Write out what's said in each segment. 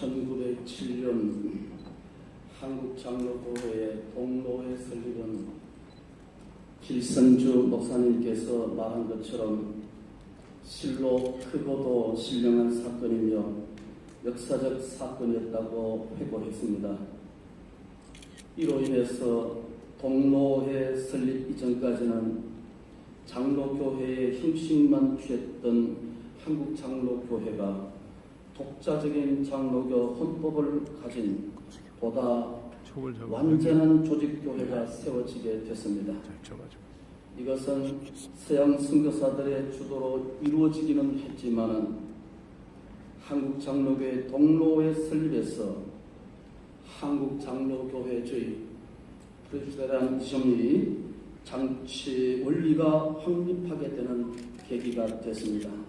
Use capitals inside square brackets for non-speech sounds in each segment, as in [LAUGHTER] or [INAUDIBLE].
1907년 한국장로교회의 동로에 설립은 길선주 목사님께서 말한 것처럼 실로 크고도 신령한 사건이며 역사적 사건이었다고 회고했습니다. 이로 인해서 동로회 설립 이전까지는 장로교회의 힘씩만 취했던 한국장로교회가 독자적인 장로교 헌법을 가진 보다 완전한 조직교회가 세워지게 됐습니다. 이것은 서양 선교사들의 주도로 이루어지기는 했지만은 한국 장로교회 동로회 설립에서 한국 장로교회의 프레스테란티즘이 장치 원리가 확립하게 되는 계기가 됐습니다.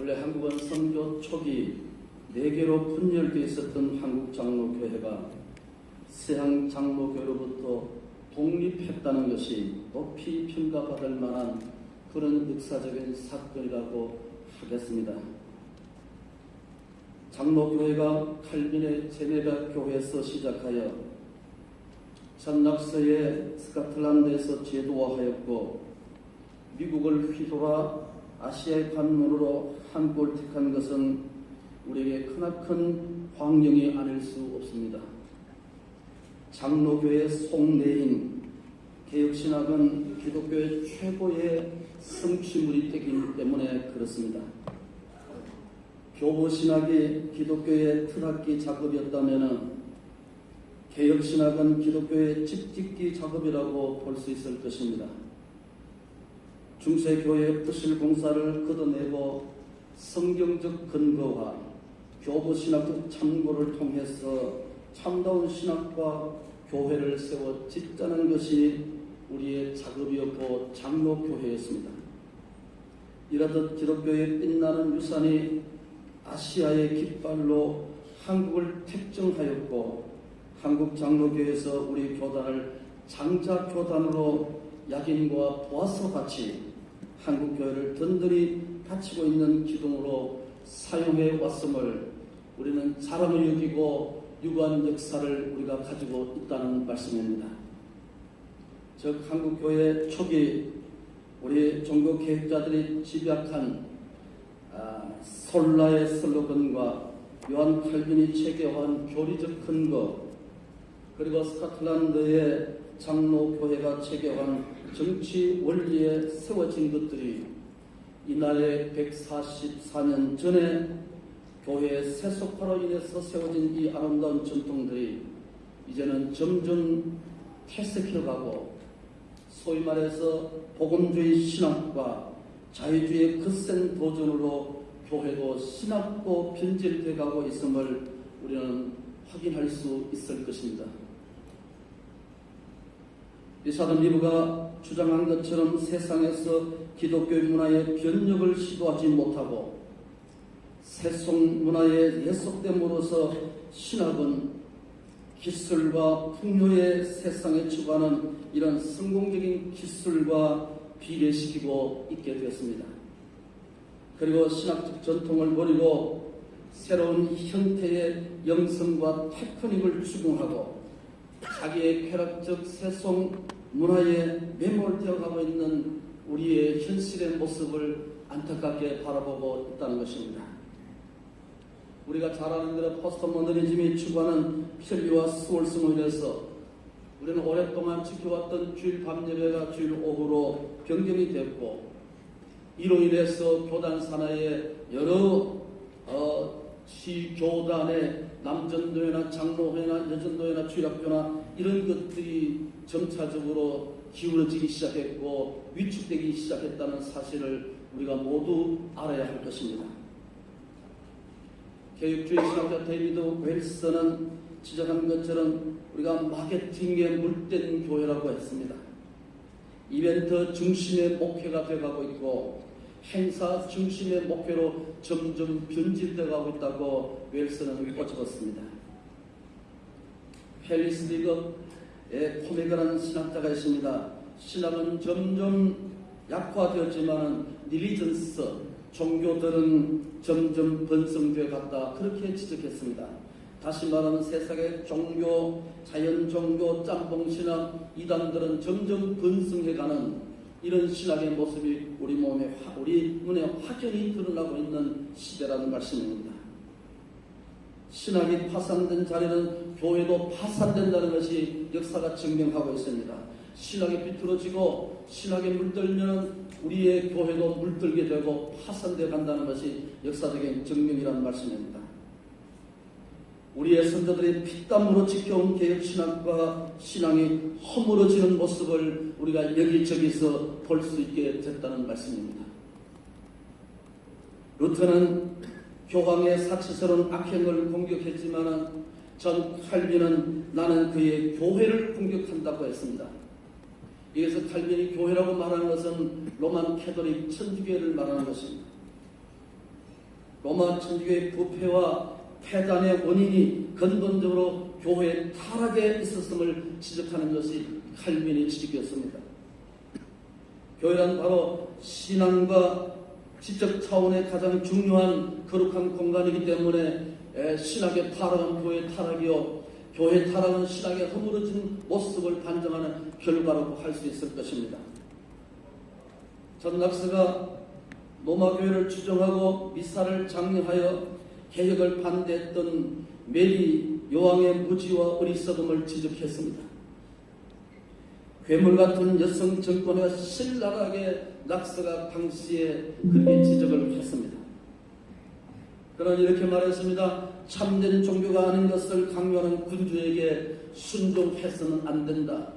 원래 한국은 선교 초기 네 개로 분열되어 있었던 한국 장로교회가 서양 장로교로부터 독립했다는 것이 높이 평가받을 만한 그런 역사적인 사건이라고 하겠습니다. 장로교회가 칼빈의 제네바 교회에서 시작하여 전낙서의 스카틀란드에서 제도화하였고 미국을 휘돌아 아시아의 관문으로 한국을 택한 것은 우리에게 크나큰 광경이 아닐 수 없습니다. 장로교의 속내인 개혁신학은 기독교의 최고의 성취물이 되기 때문에 그렇습니다. 교보신학이 기독교의 틀학기 작업이었다면 개혁신학은 기독교의 집짓기 작업이라고 볼 수 있을 것입니다. 중세교회의 부실 공사를 걷어내고 성경적 근거와 교보신학적 참고를 통해서 참다운 신학과 교회를 세워 짓자는 것이 우리의 작업이었고 장로교회였습니다. 이러듯 기독교의 빛나는 유산이 아시아의 깃발로 한국을 택정하였고 한국 장로교에서 우리 교단을 장자교단으로 약인과 보아서 같이 한국교회를 든든히 갖추고 있는 기둥으로 사용해 왔음을 우리는 자랑을 여기고 유구한 역사를 우리가 가지고 있다는 말씀입니다. 즉 한국교회 초기 우리 종교 계획자들이 집약한 아, 솔라의 슬로건과 요한 칼빈이 체계화한 교리적 근거 그리고 스코틀란드의 장로교회가 체계화한 정치 원리에 세워진 것들이 이날의 144년 전에 교회의 세속화로 인해서 세워진 이 아름다운 전통들이 이제는 점점 퇴색해가고 소위 말해서 복음주의 신학과 자유주의의 거센 도전으로 교회도 신학도 변질돼 가고 있음을 우리는 확인할 수 있을 것입니다. 리사드 리브가 주장한 것처럼 세상에서 기독교 문화의 변혁을 시도하지 못하고 세속 문화에 예속됨으로써 신학은 기술과 풍요의 세상에 추구하는 이런 성공적인 기술과 비례시키고 있게 되었습니다. 그리고 신학적 전통을 버리고 새로운 형태의 영성과 테크닉을 추구하고 자기의 쾌락적 세속 문화에 매몰되어 가고 있는 우리의 현실의 모습을 안타깝게 바라보고 있다는 것입니다. 우리가 잘 아는 대로 포스트 모더니즘이 추구하는 편리와 수월성을 위해서 우리는 오랫동안 지켜왔던 주일 밤 예배가 주일 오후로 변경이 됐고 이로 인해서 교단 산하의 여러 어, 시교단의 남전도회나 장로회나 여전도회나 주일학교나 이런 것들이 점차적으로 기울어지기 시작했고 위축되기 시작했다는 사실을 우리가 모두 알아야 할 것입니다. 교육주의 신학자 데이비드 웰스는 지적한 것처럼 우리가 마케팅에 물든 교회라고 했습니다. 이벤트 중심의 목회가 되어가고 있고 행사 중심의 목회로 점점 변질되어 가고 있다고 웰스는 꼬집었습니다. 헬리스 리그의 코메가라는 신학자가 있습니다. 신학은 점점 약화되었지만 릴리전스 종교들은 점점 번성돼 갔다 그렇게 지적했습니다. 다시 말하면 세상의 종교, 자연 종교, 짬뽕 신학 이단들은 점점 번성해가는 이런 신학의 모습이 우리 몸에 화- 우리 눈에 확연히 드러나고 있는 시대라는 말씀입니다. 신학이 파산된 자리는 교회도 파산된다는 것이 역사가 증명하고 있습니다. 신학이 비틀어지고 신학에 물들면 우리의 교회도 물들게 되고 파산되어 간다는 것이 역사적인 증명이라는 말씀입니다. 우리의 선조들이 피땀으로 지켜온 개혁신학과 신앙이 허물어지는 모습을 우리가 여기저기서 볼 수 있게 됐다는 말씀입니다. 루터는 교황의 사치스러운 악행을 공격했지만 전 칼빈은 나는 그의 교회를 공격한다고 했습니다. 여기서 칼빈이 교회라고 말하는 것은 로만 캐도릭 천주교를 말하는 것입니다. 로마 천주교의 부패와 폐단의 원인이 근본적으로 교회의 타락에 있었음을 지적하는 것이 칼빈의 지적이었습니다. 교회란 바로 신앙과 지적 차원의 가장 중요한 거룩한 공간이기 때문에 에, 신학의 타락은 교회 타락이요 교회 타락은 신학의 허물어진 모습을 반증하는 결과라고 할 수 있을 것입니다. 전낙스가 로마 교회를 추종하고 미사를 장려하여 개혁을 반대했던 메리 요왕의 무지와 어리석음을 지적했습니다. 괴물 같은 여성 정권의 신랄하게 낙서가 당시에 그렇게 지적을 했습니다. 그는 이렇게 말했습니다. 참된 종교가 아닌 것을 강요하는 군주에게 순종해서는 안 된다.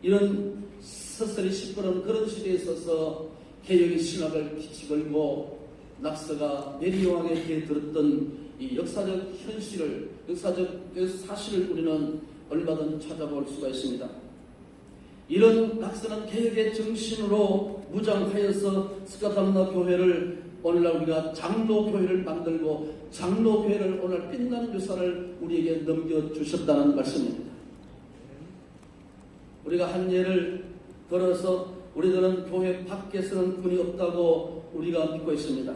이런 서슬이 시끄러운 그런 시대에 있어서 개혁의 신학을 빛이 걸고 낙서가 메리왕에게 들었던 이 역사적 현실을 역사적 사실을 우리는 얼마든 찾아볼 수가 있습니다. 이런 낙서는 개혁의 정신으로 무장하여서 스카담나 교회를 오늘날 우리가 장로 교회를 만들고 장로 교회를 오늘 빛나는 유산을 우리에게 넘겨주셨다는 말씀입니다. 우리가 한 예를 들어서 우리들은 교회 밖에서는 군이 없다고 우리가 믿고 있습니다.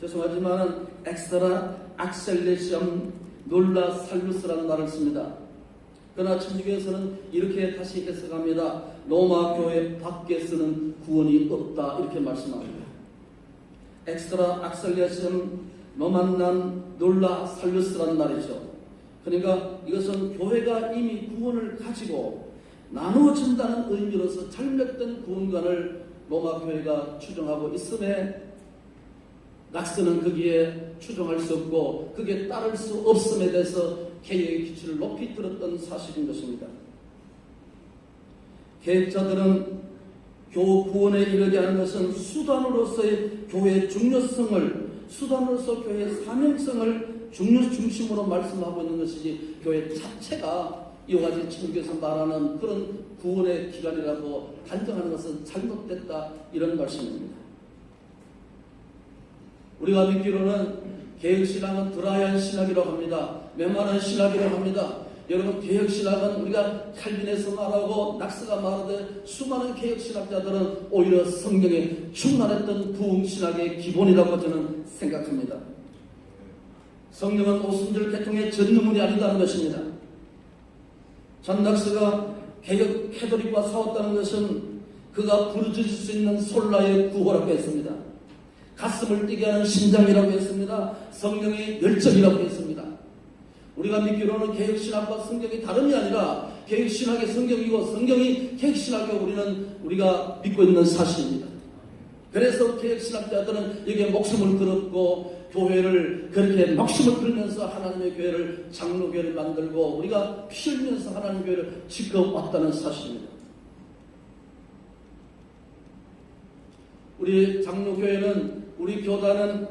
죄송하지만 엑스트라 악셀레시엄 놀라 살루스라는 말을 씁니다. 그러나 천주교에서는 이렇게 다시 해석합니다. 로마 교회 밖에서는 구원이 없다 이렇게 말씀합니다. 엑스트라 악셀레시엄 로만난 놀라 살루스라는 말이죠. 그러니까 이것은 교회가 이미 구원을 가지고 나누어진다는 의미로서 잘못된 구원관을 로마 교회가 추정하고 있음에 낙스는 거기에 추정할 수 없고 그게 따를 수 없음에 대해서 개혁의 기치를 높이 들었던 사실인 것입니다. 개혁자들은 교 구원에 이르게 하는 것은 수단으로서의 교회의 중요성을 수단으로서 교회의 사명성을 중요 중심으로 말씀하고 있는 것이지 교회 자체가 이와 같이 천국에서 말하는 그런 구원의 기간이라고 단정하는 것은 잘못됐다 이런 말씀입니다. 우리가 믿기로는 개혁신학은 드라이한 신학이라고 합니다. 메마른 신학이라고 합니다. 여러분 개혁신학은 우리가 칼빈에서 말하고 낙스가 말하듯 수많은 개혁신학자들은 오히려 성경에 충만했던 부흥신학의 기본이라고 저는 생각합니다. 성경은 오순절 계통의 전유물이 아니다는 것입니다. 전 낙스가 개혁 캐도릭과 싸웠다는 것은 그가 부르짖을 수 있는 솔라의 구호라고 했습니다. 가슴을 뛰게 하는 심장이라고 했습니다. 성경의 열정이라고 했습니다. 우리가 믿기로는 개혁신학과 성경이 다름이 아니라 개혁신학의 성경이고 성경이 개혁신학이고 우리는 우리가 믿고 있는 사실입니다. 그래서 개혁신학자들은 여기에 목숨을 걸었고 교회를 그렇게 목숨을 걸면서 하나님의 교회를 장로교회를 만들고 우리가 피 흘면서 하나님의 교회를 지켜왔다는 사실입니다. 우리 장로교회는 우리 교단은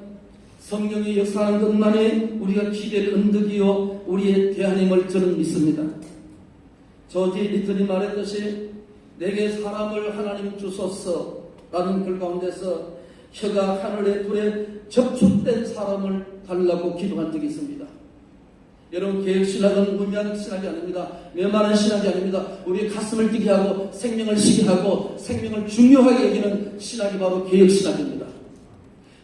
성령이 역사하는 것만이 우리가 기댈 은덕이요 우리의 대안임을 저는 믿습니다. 저지 리턴이 말했듯이 내게 사람을 하나님 주소서 라는 글 가운데서 혀가 하늘의 불에 접촉된 사람을 달라고 기도한 적이 있습니다. 여러분 계획신학은 무미한 신학이 아닙니다. 메마른 신학이 아닙니다. 우리의 가슴을 뛰게 하고 생명을 쉬게 하고 생명을 중요하게 여기는 신학이 바로 개혁신학입니다.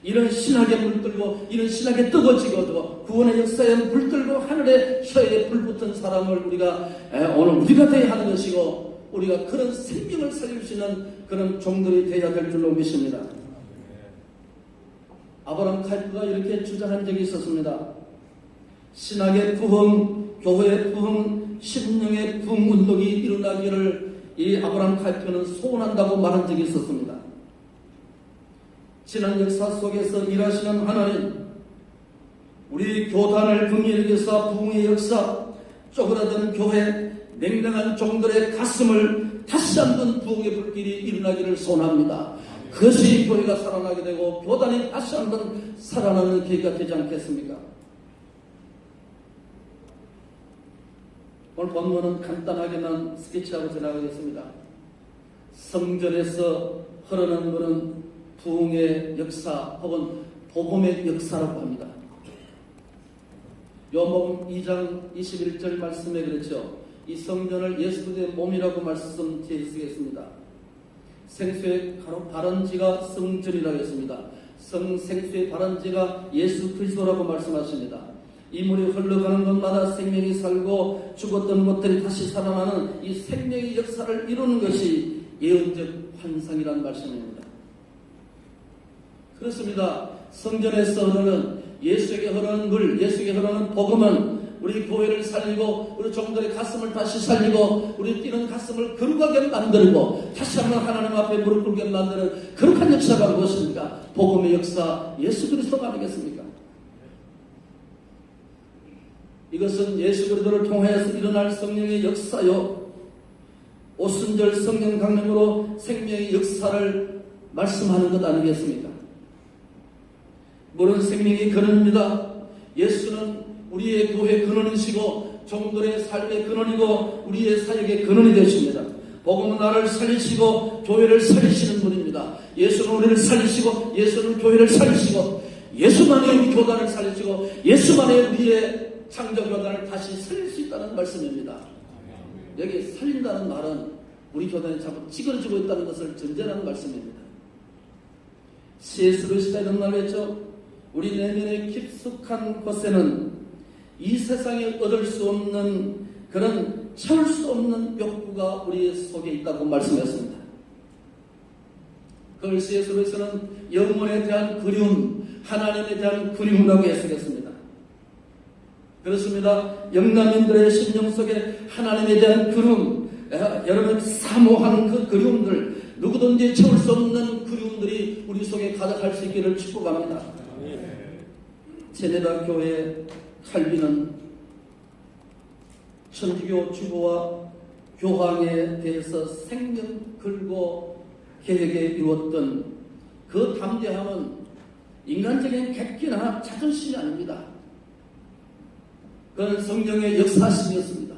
이런 신학에 물들고 이런 신학에 뜨거지고도 구원의 역사에 물들고 하늘에 혀에 불붙은 사람을 우리가 에, 오늘 우리가 되어야 하는 것이고 우리가 그런 생명을 살릴 수 있는 그런 종들이 되어야 될 줄로 믿습니다. 아브라함 칼프가 이렇게 주장한 적이 있었습니다. 신학의 부흥, 교회의 부흥, 심령의 부흥 운동이 일어나기를 이 아브라함 칼프는 소원한다고 말한 적이 있었습니다. 지난 역사 속에서 일하시는 하나님, 우리 교단을 분리하기 위해서 부흥의 역사, 쪼그라든 교회, 냉랭한 종들의 가슴을 다시 한번 부흥의 불길이 일어나기를 소원합니다. 그것이 교회가 살아나게 되고 교단이 다시 한번 살아나는 계기가 되지 않겠습니까? 오늘 본문은 간단하게만 스케치하고 지나가겠습니다. 성전에서 흐르는 물은 부흥의 역사 혹은 복음의 역사라고 합니다. 요복음 2장 21절 말씀에 그렇죠. 이 성전을 예수 그리스도의 몸이라고 말씀드려 쓰겠습니다. 생수의 발원지가 성전이라고 했습니다. 성 생수의 발원지가 예수 그리스도라고 말씀하십니다. 이 물이 흘러가는 곳마다 생명이 살고 죽었던 것들이 다시 살아나는 이 생명의 역사를 이루는 것이 예언적 환상이라는 말씀입니다. 그렇습니다. 성전에서 흐르는 예수에게 흐르는 물, 예수에게 흐르는 복음은 우리 교회를 살리고 우리 종들의 가슴을 다시 살리고 우리 뛰는 가슴을 거룩하게 만들고 다시 한번 하나님 앞에 무릎 꿇게 만드는 거룩한 역사가 무엇입니까? 복음의 역사 예수 그리스도가 아니겠습니까? 이것은 예수 그리스도를 통해서 일어날 성령의 역사요. 오순절 성령 강림으로 생명의 역사를 말씀하는 것 아니겠습니까? 물은 생명의 근원입니다. 예수는 우리의 교회 근원이시고 종들의 삶의 근원이고 우리의 사역의 근원이 되십니다. 복음은 나를 살리시고 교회를 살리시는 분입니다. 예수는 우리를 살리시고 예수는 교회를 살리시고 예수만이 우리 교단을 살리시고 예수만이 우리의 창조 교단을 다시 살릴 수 있다는 말씀입니다. 여기 살린다는 말은 우리 교단이 자꾸 찌그러지고 있다는 것을 전제하는 말씀입니다. C.S. 루시가 이런 말을 했죠. 우리 내면의 깊숙한 곳에는 이 세상에 얻을 수 없는 그런 채울 수 없는 욕구가 우리 속에 있다고 말씀했습니다. 그걸. 루시는 영혼에 대한 그리움, 하나님에 대한 그리움이라고 해석했습니다. 그렇습니다. 영남인들의 심령 속에 하나님에 대한 그리움, 여러분 사모한 그 그리움들, 누구든지 채울 수 없는 그리움들이 우리 속에 가득할 수 있기를 축복합니다. 제네다 교회 칼빈은 천주교 주보와 교황에 대해서 생명 걸고 계획에 이루었던 그 담대함은 인간적인 객기나 자존심이 아닙니다. 그건 성경의 역사심이었습니다.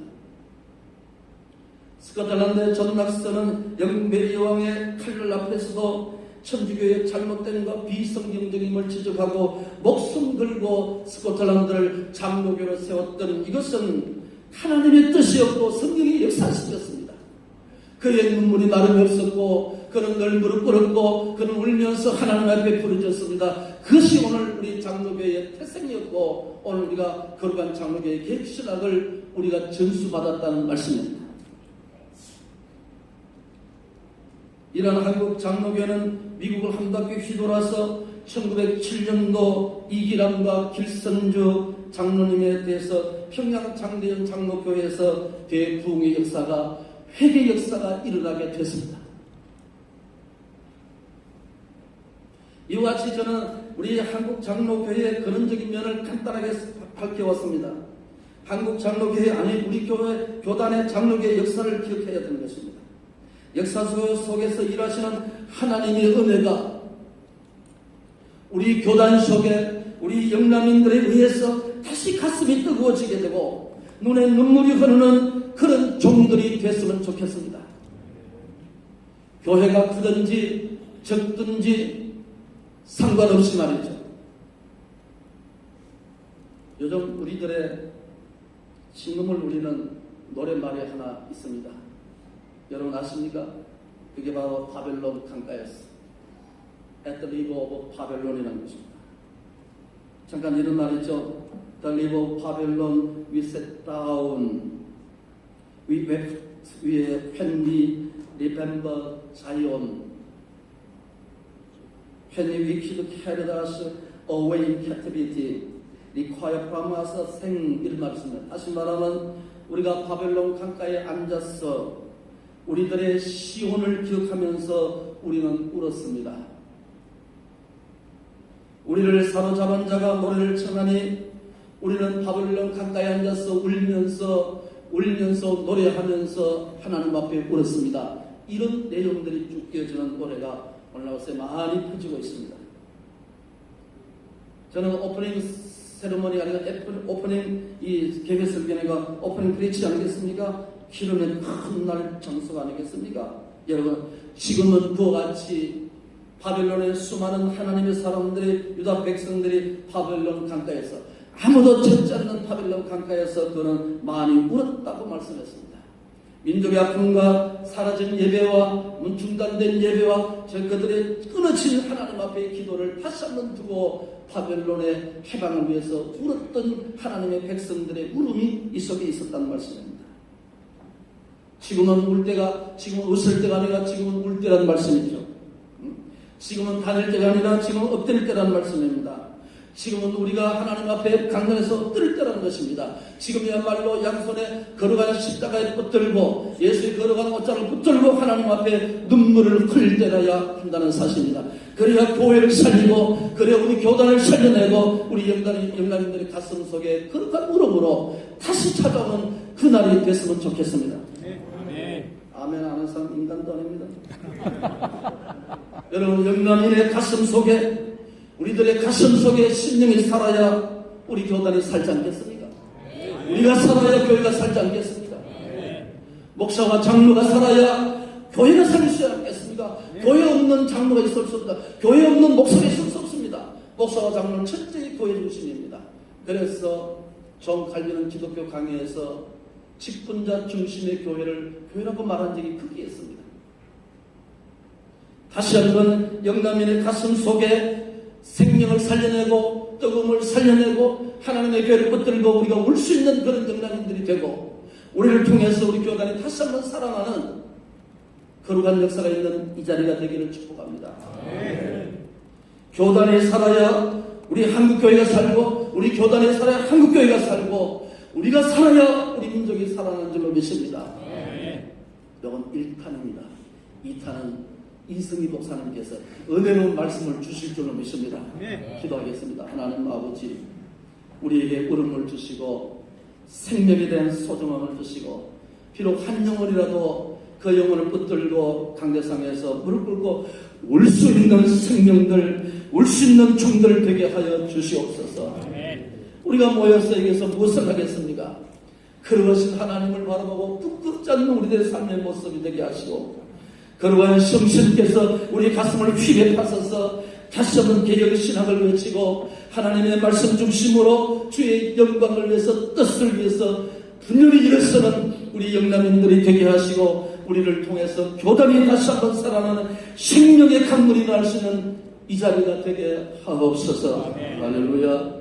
스코틀란드 존 낙스는 영메리 여왕의 칼날 앞에서도 천주교의 잘못된과 비성경적임을 지적하고 목숨 걸고 스코틀란드를 장로교로 세웠던 이것은 하나님의 뜻이었고 성경의 역사심이었습니다. 그의 눈물이 나름이 없었고 그는 늘 무릎 꿇었고 그는 울면서 하나님 앞에 부르짖었습니다. 그것이 오늘 우리 장로교의 태생이었고 오늘 우리가 거룩한 장로교의 계획신학을 우리가 전수받았다는 말씀입니다. 이런 한국 장로교는 미국을 한 바퀴 휘돌아서 1907년도 이기람과 길선주 장로님에 대해서 평양 장대현 장로교회에서 대부흥의 역사가 회개 역사가 일어나게 됐습니다. 이와 같이 저는 우리 한국 장로교회의 근원적인 면을 간단하게 밝혀왔습니다. 한국 장로교회 아니 우리 교회 교단의 장로교의 역사를 기억해야 되는 것입니다. 역사 속에서 일하시는 하나님의 은혜가 우리 교단 속에 우리 영남인들에 의해서 다시 가슴이 뜨거워지게 되고 눈에 눈물이 흐르는 그런 종들이 됐으면 좋겠습니다. 교회가 크든지 적든지 상관없이 말이죠. 요즘 우리들의 신금을 울리는 노랫말이 하나 있습니다. 여러분 아십니까? 그게 바로 바벨론 강가였어. at the river of Babylon이라는 것입니다. 잠깐 이런 말 있죠. The river of Babylon we sat down. We wept we, when we remember Zion. When the wicked carried us away in captivity. require from us 생 이런 말이 있습니다. 다시 말하면 우리가 바벨론 강가에 앉아서 우리들의 시온을 기억하면서 우리는 울었습니다. 우리를 사로잡은 자가 노래를 청하니 우리는 바벨론 강가에 앉아서 울면서 울면서 노래하면서 하나님 앞에 울었습니다. 이런 내용들이 쭉 이어지는 노래가 오늘날에 많이 퍼지고 있습니다. 저는 오프닝 세레머니 아니라 오프닝 이 개별 설교회가 오프닝 프리치 아니겠습니까? 기름의 큰 날 장소가 아니겠습니까? 여러분 지금은 그와 같이 바벨론의 수많은 하나님의 사람들이 유다 백성들이 바벨론 강가에서 아무도 찾지 않는 바벨론 강가에서 그는 많이 울었다고 말씀했습니다. 민족의 아픔과 사라진 예배와 중단된 예배와 저 그들의 끊어진 하나님 앞에 기도를 다시 한번 두고 바벨론의 해방을 위해서 울었던 하나님의 백성들의 울음이 이 속에 있었다는 말씀입니다. 지금은 울 때가 지금은 웃을 때가 아니라 지금은 울 때라는 말씀이죠. 음? 지금은 다닐 때가 아니라 지금은 엎드릴 때라는 말씀입니다. 지금은 우리가 하나님 앞에 강단에서 엎드릴 때라는 것입니다. 지금이야말로 양손에 걸어가는 십자가에 붙들고 예수의 걸어가는 옷장을 붙들고 하나님 앞에 눈물을 흘릴 때라야 한다는 사실입니다. 그래야 교회를 살리고 그래야 우리 교단을 살려내고 우리 영단이, 영단님들의 가슴 속에 거룩한 울음으로 다시 찾아오는 그날이 됐으면 좋겠습니다. 아멘 하는 사람 인간도 아닙니다. [LAUGHS] 여러분 영남인의 가슴 속에 우리들의 가슴 속에 심령이 살아야 우리 교단이 살지 않겠습니까? 우리가 살아야 교회가 살지 않겠습니까? 목사와 장로가 살아야 교회가 살 수 있지 않겠습니까? 교회 없는 장로가 있을 수 없다. 교회 없는 목사가 있을 수 없습니다. 목사와 장로는 철저히 교회 중심입니다. 그래서 정 칼빈은 기독교 강의에서 직분자 중심의 교회를 교회라고 말한 적이 크게 있습니다. 다시 한번 영남인의 가슴 속에 생명을 살려내고 뜨거움을 살려내고 하나님의 교회를 붙들고 우리가 울 수 있는 그런 영남인들이 되고 우리를 통해서 우리 교단이 다시 한번 살아나는 거룩한 역사가 있는 이 자리가 되기를 축복합니다. 교단에 살아야 우리 한국교회가 살고 우리 교단에 살아야 한국교회가 살고 우리가 살아야 우리 민족이 살아나는 줄로 믿습니다. 이건 1탄입니다. 2탄은 이승희 목사님께서 은혜로운 말씀을 주실 줄로 믿습니다. 기도하겠습니다. 하나님 아버지 우리에게 울음을 주시고 생명에 대한 소중함을 주시고 비록 한 영혼이라도 그 영혼을 붙들고 강대상에서 무릎 꿇고 울 수 있는 생명들 울 수 있는 종들 되게 하여 주시옵소서 우리가 모여서 여기서 무엇을 하겠습니까? 그러신 하나님을 바라보고 부끄럽지 않는 우리들의 삶의 모습이 되게 하시고 그러한 성신께서 우리 가슴을 휘게 파서서 다시 한번 개혁의 신학을 외치고 하나님의 말씀 중심으로 주의 영광을 위해서 뜻을 위해서 분열이 일어서는 우리 영남인들이 되게 하시고 우리를 통해서 교단이 다시 한번 살아나는 생명의 강물이 날 수 있는 이 자리가 되게 하옵소서. 할렐루야